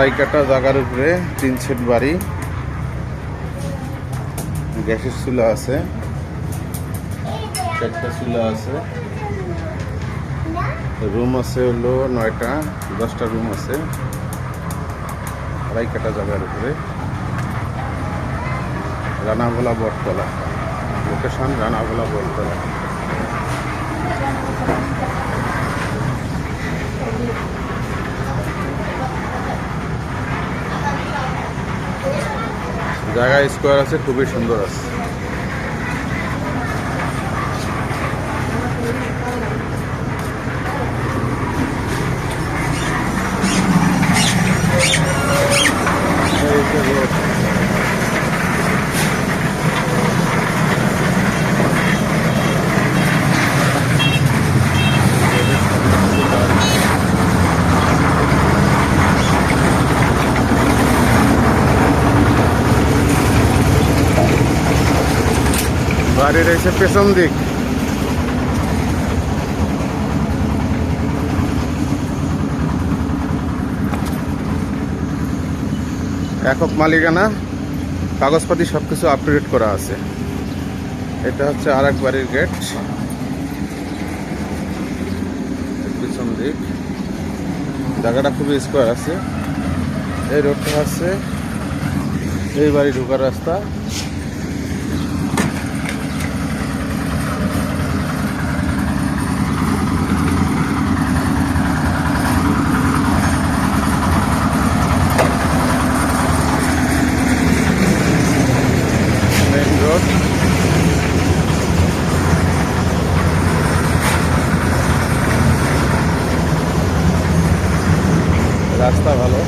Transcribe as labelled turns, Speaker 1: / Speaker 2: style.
Speaker 1: আড়াই কাটা জায়গার উপরে তিন সেট বাড়ি। গ্যাসের চুলা আছে। চারটা চুলা আছে। রুম আছে হলো নয়টা, দশটা রুম আছে। আড়াই কাটা জায়গার উপরে। রানাভোলা বটতলা। লোকেশন রানাভোলা বটতলা। জায়গা স্কোয়ার আছে খুবই সুন্দর আছে। বাড়ির এসে পেছন দিক। একক মালিকানা, কাগজপাতি সব কিছু আপ করা আছে। এটা হচ্ছে আর এক বাড়ির গেট পিছন দিক। জায়গাটা খুবই স্কোয়ার আছে। এই রোডটা আছে এই বাড়ি ঢোকার রাস্তা। রাস্তা ভালো।